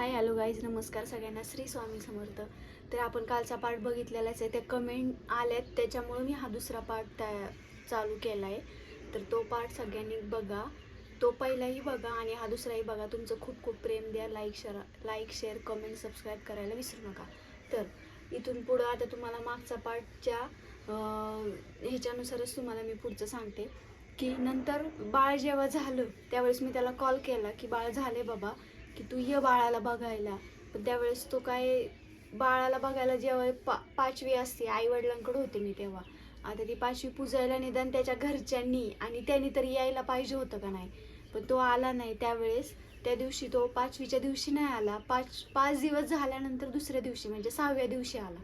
Hi hello guys नमस्कार सगळ्यांना. श्री स्वामी समर्थ. तर आपण कालचा पार्ट बघितलेलाच आहे. त्या कमेंट आल्यात त्याच्यामुळे मी हा दुसरा पार्ट त्या चालू केला आहे तर तो पार्ट सगळ्यांनी बघा. तो पहिलाही बघा आणि हा दुसराही बघा. तुमचं खूप खूप प्रेम द्या. Like share like share comment subscribe करायला विसरू नका. तर इथून पुढं आता तुम्हाला मागचा पार्टच्या ह्याच्यानुसारच तुम्हाला मी पुढचं सांगते. की नंतर बाळ जेव्हा झालं त्यावेळेस मी त्याला कॉल केला की बाळ झाले बाबा. की तू ये बाळाला बघायला. पण त्यावेळेस तो काय बाळाला बघायला जेव्हा पा पाचवी असते आई वडिलांकडे होते मी तेव्हा. आता ती पाचवी पुजायला निदान त्याच्या घरच्यांनी आणि त्यांनी तरी यायला पाहिजे होतं का नाही. पण तो आला नाही त्यावेळेस. त्या दिवशी तो पाचवीच्या दिवशी नाही आला. पाच पाच दिवस झाल्यानंतर दुसऱ्या दिवशी म्हणजे सहाव्या दिवशी आला.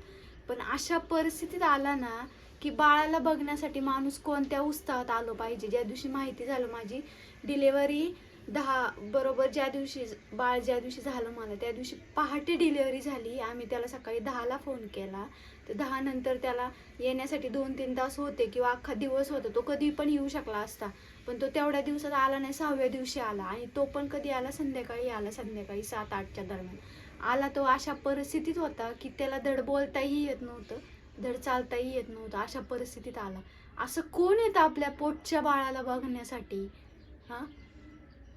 पण अशा परिस्थितीत आला ना की बाळाला बघण्यासाठी माणूस कोणत्या उत्साहात आलो पाहिजे? ज्या दिवशी माहिती झालं माझी डिलेवरी दहा बरोबर ज्या दिवशी बाळ ज्या दिवशी झालं मला त्या दिवशी पहाटे डिलेवरी झाली. आम्ही त्याला सकाळी दहाला फोन केला. तर दहा नंतर त्याला येण्यासाठी दोन तीन तास होते किंवा अख्खा दिवस होता. तो कधी पण येऊ शकला असता. पण तो तेवढ्या दिवसात आला नाही सहाव्या दिवशी आला. आणि तो पण कधी आला? संध्याकाळी आला. संध्याकाळी सात आठच्या दरम्यान. आला तो अशा परिस्थितीत होता की त्याला धड बोलताही येत नव्हतं. धड चालताही येत नव्हतं. अशा परिस्थितीत आला. असं कोण येतं आपल्या पोटच्या बाळाला बघण्यासाठी? हां?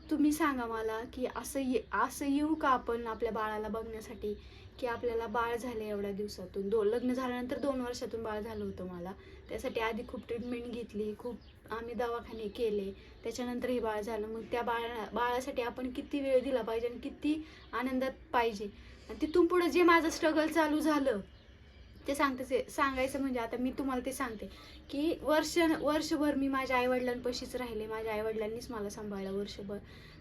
तुम्ही सांगा मला की असं ये असं येऊ का आपण आपल्या बाळाला बघण्यासाठी? की आपल्याला बाळ झाले एवढ्या दिवसातून. दो लग्न झाल्यानंतर दोन वर्षातून बाळ झालं होतं मला. त्यासाठी आधी खूप ट्रीटमेंट घेतली खूप आम्ही दवाखाने केले. त्याच्यानंतर हे बाळ झालं. मग त्या बाळा बाळासाठी आपण किती वेळ दिला पाहिजे आणि किती आनंदात पाहिजे? आणि तिथून पुढं जे माझं स्ट्रगल चालू झालं ते सांगते सांगायचं म्हणजे आता मी तुम्हाला ते सांगते की वर्ष वर्षभर मी माझ्या आईवडिलांपाशीच राहिले. माझ्या आईवडिलांनीच मला सांभाळलं वर्षभर.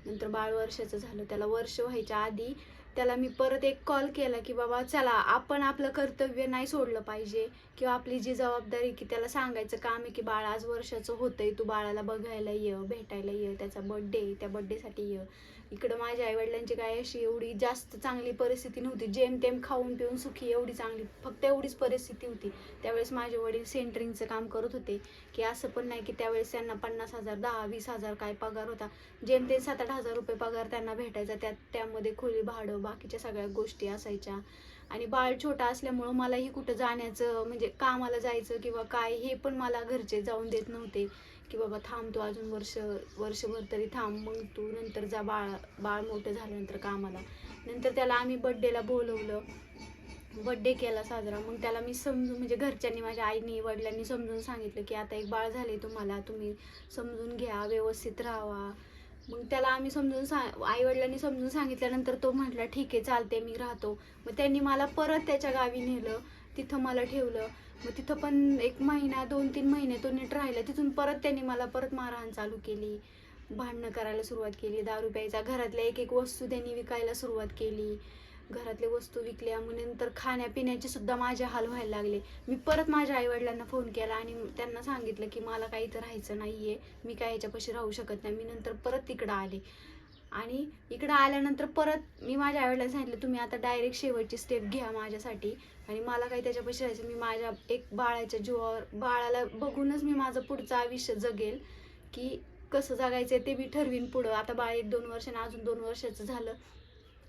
नंतर बाळ वर्षाचं झालं. त्याला वर्ष व्हायच्या आधी त्याला मी परत एक कॉल केला की बाबा चला आपण आपलं कर्तव्य नाही सोडलं पाहिजे. किंवा आपली जी जबाबदारी की त्याला सांगायचं काम आहे की बाळ आज वर्षाचं होतंय तू बाळाला बघायला ये भेटायला ये त्याचा बड्डे त्या बड्डेसाठी ये. इकडं माझ्या आईवडिलांची काय अशी एवढी जास्त चांगली परिस्थिती नव्हती. जेमतेम खाऊन पिऊन सुखी एवढी चांगली फक्त एवढीच परिस्थिती होती. त्यावेळेस माझे वडील सेंटरिंगचं काम करत होते की असं पण नाही की त्यावेळेस त्यांना पन्नास हजार दहा वीस हजार काय पगार होता. जेमतेम सात आठ हजार रुपये पगार त्यांना भेटायचा त्यात त्यामध्ये खोली भाडं बाकीच्या सगळ्या गोष्टी असायच्या. आणि बाळ छोटा असल्यामुळं मलाही कुठं जाण्याचं म्हणजे कामाला जायचं किंवा काय हे पण मला घरचे जाऊन देत नव्हते. की बाबा थांब तू अजून वर्ष वर्षभर तरी थांब मग तू नंतर जा बाळ बाळ मोठं झाल्यानंतर कामाला. नंतर त्याला आम्ही बड्डेला बोलवलं. बड्डे केला साजरा. मग त्याला मी समजून म्हणजे घरच्यांनी माझ्या आईनी वडिलांनी समजून सांगितलं की आता एक बाळ झाले तुम्हाला. तुम्ही समजून घ्या व्यवस्थित राहावा. मग त्याला आम्ही समजून सांग आई वडिलांनी समजून सांगितल्यानंतर तो म्हटला ठीक आहे चालते मी राहतो. मग त्यांनी मला परत त्याच्या गावी नेलं तिथं मला ठेवलं. मग तिथं पण एक महिना दोन तीन महिने तो नीट राहिला. तिथून परत त्यांनी मला परत मारहाण चालू केली. भांडणं करायला सुरुवात केली. दारू प्यायचा घरातल्या एक एक वस्तू त्यांनी विकायला सुरुवात केली. घरातले वस्तू विकल्या मग नंतर खाण्यापिण्याचे सुद्धा माझे हाल व्हायला लागले. मी परत माझ्या आईवडिलांना फोन केला आणि त्यांना सांगितलं की मला काही इथं राहायचं नाही आहे मी काय याच्यापाशी राहू शकत नाही. मी नंतर परत तिकडं आले. आणि इकडं आल्यानंतर परत मी माझ्या आईवडिलांना सांगितलं तुम्ही आता डायरेक्ट शेवटची स्टेप घ्या माझ्यासाठी. आणि मला काही त्याच्यापाशी राहायचं मी माझ्या एक बाळाच्या जीवावर बाळाला बघूनच मी माझं पुढचं आयुष्य जगेल. की कसं जगायचं ते मी ठरवीन पुढं. आता बाळ एक दोन वर्षाने अजून दोन वर्षाचं झालं.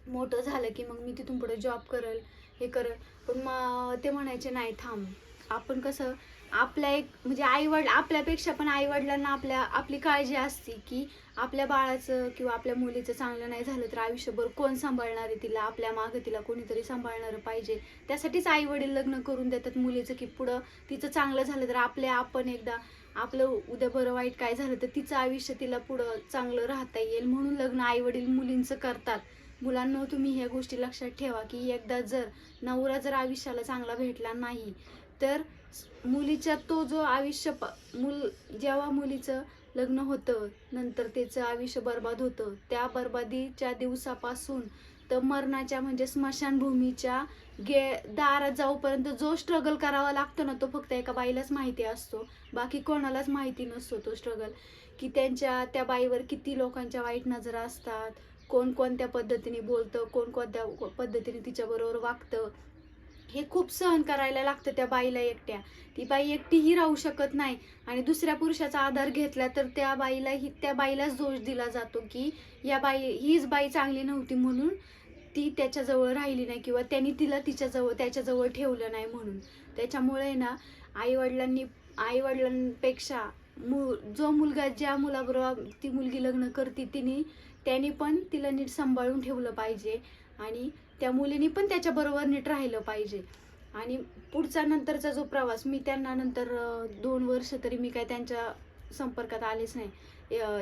मोठं झालं की मग मी तिथून पुढे जॉब करल हे करल. पण मग ते म्हणायचे नाही थांब. आपण कसं आपल्या एक म्हणजे आईवड आपल्यापेक्षा पण आईवडिलांना आपल्या आपली काळजी असते की आपल्या बाळाचं किंवा आपल्या मुलीचं चांगलं नाही झालं तर आयुष्यभर कोण सांभाळणार आहे तिला? आपल्या मागं तिला कोणीतरी सांभाळणारं पाहिजे. त्यासाठीच आई वडील लग्न करून देतात मुलीचं की पुढं तिचं चांगलं झालं तर आपल्या आपण एकदा आपलं उद्या बरं वाईट काय झालं तर तिचं आयुष्य तिला पुढं चांगलं राहता येईल म्हणून लग्न आई वडील मुलींचं करतात. मुलांना तुम्ही ह्या गोष्टी लक्षात ठेवा की एकदा जर नवरा जर आयुष्याला चांगला भेटला नाही तर मुलीच्या तो जो आयुष्य प मूल जेव्हा मुलीचं लग्न होतं नंतर त्याचं आयुष्य बर्बाद होतं त्या बर्बादीच्या दिवसापासून तर मरणाच्या म्हणजे स्मशानभूमीच्या गे दारात जाऊपर्यंत जो स्ट्रगल करावा लागतो ना तो फक्त एका बाईलाच माहिती असतो. बाकी कोणालाच माहिती नसतो तो स्ट्रगल की त्यांच्या त्या बाईवर किती लोकांच्या वाईट नजरा असतात कोण कोणत्या पद्धतीने बोलतं कोण कोणत्या पद्धतीने तिच्याबरोबर वागतं हे खूप सहन करायला लागतं त्या बाईला एकट्या. ती बाई एकटीही राहू शकत नाही आणि दुसऱ्या पुरुषाचा आधार घेतला तर त्या बाईला ही त्या बाईलाच दोष दिला जातो की या बाई हीच बाई चांगली नव्हती म्हणून ती त्याच्याजवळ राहिली नाही किंवा त्यांनी तिला तिच्याजवळ त्याच्याजवळ ठेवलं नाही म्हणून. त्याच्यामुळे ना आईवडिलांनी आईवडिलांपेक्षा मु जो मुलगा ज्या मुलाबरोबर ती मुलगी लग्न करते तिने त्याने पण तिला नीट सांभाळून ठेवलं पाहिजे आणि त्या मुलीने पण त्याच्याबरोबर नीट राहिलं पाहिजे. आणि पुढचा नंतरचा जो प्रवास मी त्यांना नंतर दोन वर्ष तरी मी काय त्यांच्या संपर्कात आलेच नाही.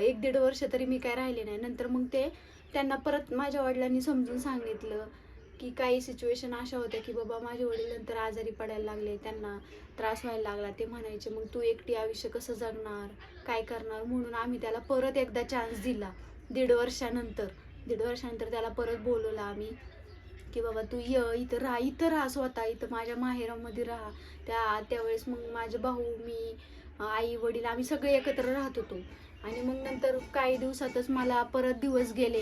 एक दीड वर्ष तरी मी काय राहिले नाही. नंतर मग ते त्यांना परत माझ्या वडिलांनी समजून सांगितलं की काही सिच्युएशन अशा होत्या की बाबा माझे वडील नंतर आजारी पडायला लागले त्यांना त्रास व्हायला लागला. ते म्हणायचे मग तू एकटी आयुष्य कसं जगणार? काय करणार? म्हणून आम्ही त्याला परत एकदा चान्स दिला. दीड वर्षानंतर दीड वर्षानंतर त्याला परत बोलवलं आम्ही की बाबा तू ये इथं राहा इथं राहा स्वतः इथं माझ्या माहेरामध्ये राहा. त्या त्यावेळेस मग माझे भाऊ मी आई वडील आम्ही सगळे एकत्र राहत होतो. आणि मग नंतर काही दिवसातच मला परत दिवस गेले.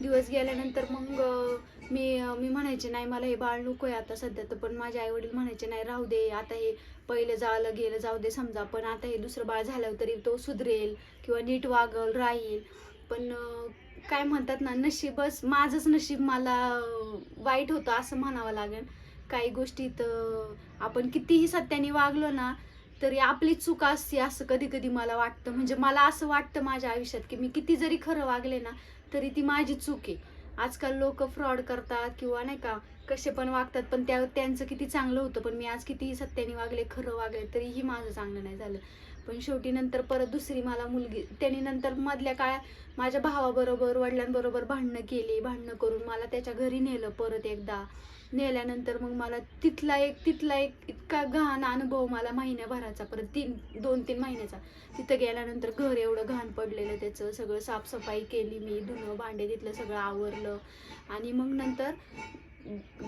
दिवस गेल्यानंतर मग मी मी म्हणायचे नाही मला हे बाळ नको आहे आता सध्या तर पण माझे आई वडील म्हणायचे नाही राहू दे आता हे पहिलं झालं गेलं जाऊ दे समजा पण आता हे दुसरं बाळ झाल्यावर तरी तो सुधरेल किंवा नीट वागल राहील. पण काय म्हणतात ना नशीबच माझंच नशीब मला वाईट होतं असं म्हणावं लागेल. काही गोष्टीत आपण कितीही सत्याने वागलो ना तरी आपली चूक असते असं कधी कधी मला वाटतं. म्हणजे मला असं वाटतं माझ्या आयुष्यात की मी किती जरी खरं वागले ना तरी ती माझी चूक आहे. आजकाल लोक फ्रॉड करतात किंवा नाही का कसे पण वागतात पण त्या त्यांचं किती चांगलं होतं पण मी आज कितीही सत्याने वागले खरं वागले तरीही माझं चांगलं नाही झालं. पण शेवटी नंतर परत दुसरी मला मुलगी त्याने नंतर मधल्या काळात माझ्या भावाबरोबर वडिलांबरोबर भांडणं केली भांडणं करून मला त्याच्या घरी नेलं परत एकदा. नेल्यानंतर मग मला तिथला एक तिथला एक इतका घाण अनुभव मला महिन्याभराचा परत तीन दोन तीन महिन्याचा. तिथं गेल्यानंतर घर एवढं घाण पडलेलं त्याचं सगळं साफसफाई केली मी धुणं भांडे तिथलं सगळं आवरलं. आणि मग नंतर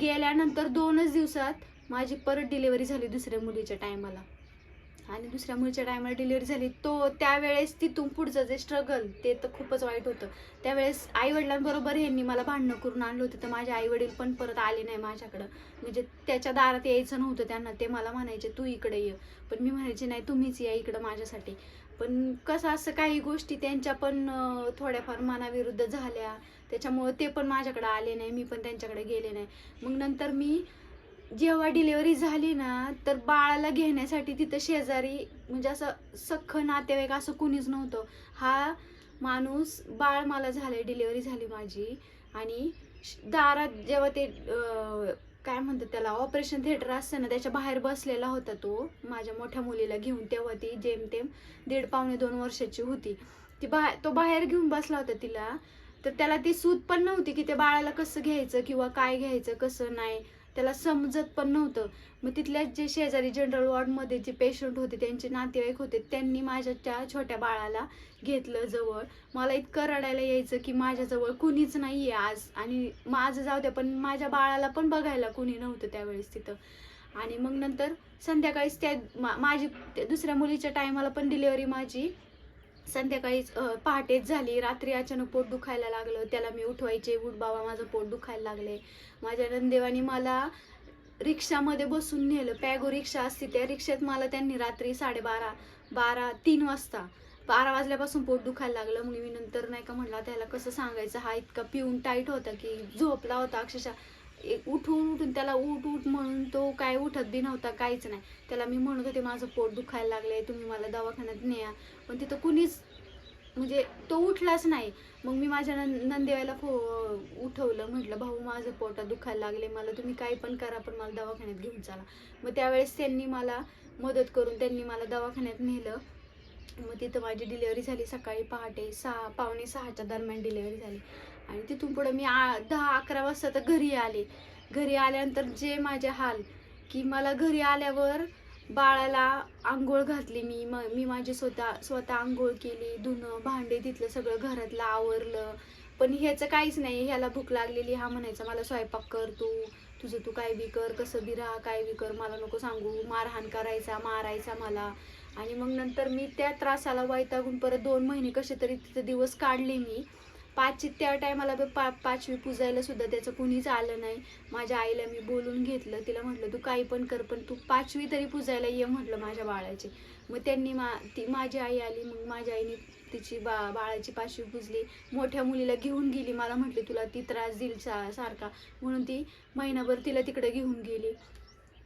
गेल्यानंतर दोनच दिवसात माझी परत डिलेवरी झाली दुसऱ्या मुलीच्या टायमाला आणि दुसऱ्या मुलीच्या टायमाला डिलिव्हरी झाली तो त्यावेळेस तिथून पुढचं जे स्ट्रगल ते तर खूपच वाईट होतं. त्यावेळेस आईवडिलांबरोबर यांनी मला भांडणं करून आणलं होतं तर माझे आईवडील पण परत आले नाही माझ्याकडं. म्हणजे त्याच्या दारात यायचं नव्हतं त्यांना ते मला म्हणायचे तू इकडे ये. पण मी म्हणायचे नाही तुम्हीच या इकडं माझ्यासाठी. पण कसं असं काही गोष्टी त्यांच्या पण थोड्याफार मनाविरुद्ध झाल्या. त्याच्यामुळं ते पण माझ्याकडे आले नाही मी पण त्यांच्याकडे गेले नाही. मग नंतर मी जेव्हा डिलिव्हरी झाली ना तर बाळाला घेण्यासाठी तिथं शेजारी म्हणजे असं सख्ख नातेवाईक असं कुणीच नव्हतं. हा माणूस बाळ मला झाले डिलिव्हरी झाली माझी. आणि श- दारात जेव्हा ते काय म्हणतात त्याला ऑपरेशन थिएटर असतं ना त्याच्या बाहेर बसलेला होता तो माझ्या मोठ्या मुलीला घेऊन तेव्हा ती जेमतेम दीड पावणे दोन वर्षाची होती. ती बा तो बाहेर घेऊन बसला होता तिला. तर त्याला ती सूत पण नव्हती की ते बाळाला कसं घ्यायचं किंवा काय घ्यायचं कसं नाही. त्याला समजत पण नव्हतं. मग तिथल्या जे शेजारी जनरल वॉर्डमध्ये जे पेशंट होते त्यांचे नातेवाईक होते त्यांनी माझ्या त्या छोट्या बाळाला घेतलं जवळ. मला इतकं रडायला यायचं की माझ्याजवळ कुणीच नाही आहे आज. आणि माझं जाऊ द्या पण माझ्या बाळाला पण बघायला कुणी नव्हतं त्यावेळेस तिथं. आणि मग नंतर संध्याकाळीच त्या मा- माझी दुसऱ्या मुलीच्या टायमाला पण डिलेवरी माझी संध्याकाळीच पहाटेच झाली. रात्री अचानक पोट दुखायला लागलं. त्याला मी उठवायचे. उठ बाबा माझं पोट दुखायला लागले. माझ्या नंदेवानी मला रिक्षामध्ये बसून नेलं. पॅगो रिक्षा असते त्या रिक्षेत मला त्यांनी रात्री साडेबारा बारा तीन वाजता बारा वाजल्यापासून पोट दुखायला लागलं. मग मी नंतर नाही का म्हणला त्याला कसं सांगायचं? हा इतका पिऊन टाईट होता की झोपला होता अक्षरशः. उठून उठून त्याला उठ उठ म्हणून तो काय उठत बी नव्हता काहीच नाही. त्याला मी म्हणत होते माझं पोट दुखायला लागलंय तुम्ही मला दवाखान्यात न्या. पण तिथं कुणीच म्हणजे तो उठलाच नाही. मग मी माझ्या नंदेवायला फो उठवलं म्हटलं भाऊ माझं पोटात दुखायला लागले मला तुम्ही काही पण करा पण मला दवाखान्यात घेऊन चला. मग त्यावेळेस त्यांनी मला मदत करून त्यांनी मला दवाखान्यात नेलं. मग तिथं माझी डिलेवरी झाली सकाळी पहाटे सहा पावणे सहाच्या दरम्यान डिलेवरी झाली. आणि तिथून पुढं मी आ दहा अकरा वाजता तर घरी आले. घरी आल्यानंतर जे माझे हाल की मला घरी आल्यावर बाळाला आंघोळ घातली मी. म मी माझी स्वतः स्वतः आंघोळ केली धुणं भांडे तिथलं सगळं घरातलं आवरलं. पण ह्याचं काहीच नाही ह्याला भूक लागलेली हा म्हणायचा मला स्वयंपाक कर तू. तुझं तू काय बी कर कसं बी राहा काय बी कर. मला नको सांगू. मारहाण करायचा मारायचा मला. आणि मग नंतर मी त्या त्रासाला वैतागून परत दोन महिने कसे तरी तिथे दिवस काढले मी. पाचवी त्या टायमाला पा पाचवी पुजायला सुद्धा त्याचं कुणीच आलं नाही. माझ्या आईला मी बोलून घेतलं. तिला म्हटलं तू काही पण कर पण तू पाचवी तरी पुजायला ये म्हटलं माझ्या बाळाची. मग त्यांनी मा ती माझी आई आली. मग माझ्या आईने तिची बा बाळाची पाचवी पुजली. मोठ्या मुलीला घेऊन गेली. मला म्हटली तुला ती त्रास देईल सा सारखा. म्हणून ती महिनाभर तिला तिकडे घेऊन गेली.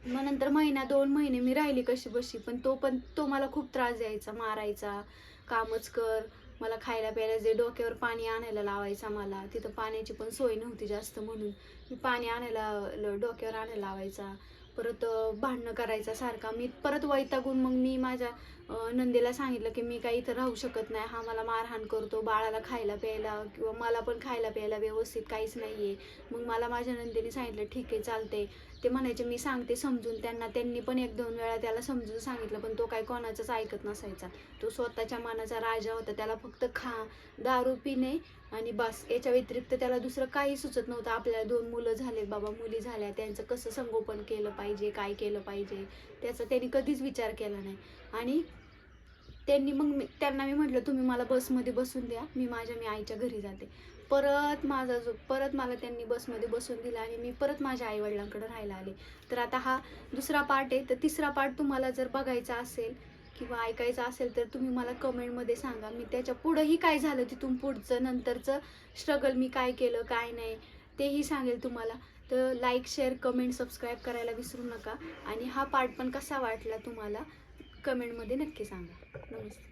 मग नंतर महिना दोन महिने मी राहिली कशी बशी. पण तो पण तो मला खूप त्रास द्यायचा. मारायचा. कामच कर. मला खायला प्यायला जे डोक्यावर पाणी आणायला लावायचा मला तिथं पाण्याची पण सोय नव्हती जास्त म्हणून. मी पाणी आणायला डोक्यावर आणायला लावायचा. परत भांडणं करायचा सारखा. मी परत वैतागून मग मी माझ्या नंदीला नंदेला सांगितलं की मी काही इथं राहू शकत नाही. हा मला मारहाण करतो बाळाला खायला प्यायला किंवा मला पण खायला प्यायला व्यवस्थित काहीच नाही आहे मग मला माझ्या नंदेने सांगितलं ठीक आहे चालते ते म्हणायचे मी सांगते समजून. त्यांना त्यांनी पण एक दोन वेळा त्याला समजून सांगितलं पण तो काही कोणाचाच ऐकत नसायचा. तो स्वतःच्या मनाचा राजा होता त्याला फक्त खा दारू पिणे आणि बस. याच्या व्यतिरिक्त त्याला दुसरं काही सुचत नव्हतं. आपल्याला दोन मुलं झाले बाबा मुली झाल्या. त्यांचं कसं संगोपन केलं पाहिजे काय केलं पाहिजे त्याचा त्यांनी कधीच विचार केला नाही. आणि त्यांनी मग मी त्यांना मी म्हटलं तुम्ही मला बसमध्ये बसून द्या. मी माझ्या मी आईच्या घरी जाते. परत माझा जो परत मला त्यांनी बसमध्ये बसून दिला आणि मी परत माझ्या आईवडिलांकडे राहायला आले. तर आता हा दुसरा पार्ट आहे. तर तिसरा पार्ट तुम्हाला जर बघायचा असेल किंवा ऐकायचं असेल तर तुम्ही मला कमेंटमध्ये सांगा. मी त्याच्या पुढंही काय झालं तिथून पुढचं नंतरचं स्ट्रगल मी काय केलं काय नाही तेही सांगेल तुम्हाला. तर लाईक शेअर कमेंट सबस्क्राईब करायला विसरू नका. आणि हा पार्ट पण कसा वाटला तुम्हाला कमेंटमध्ये नक्की सांगा. नमस्ते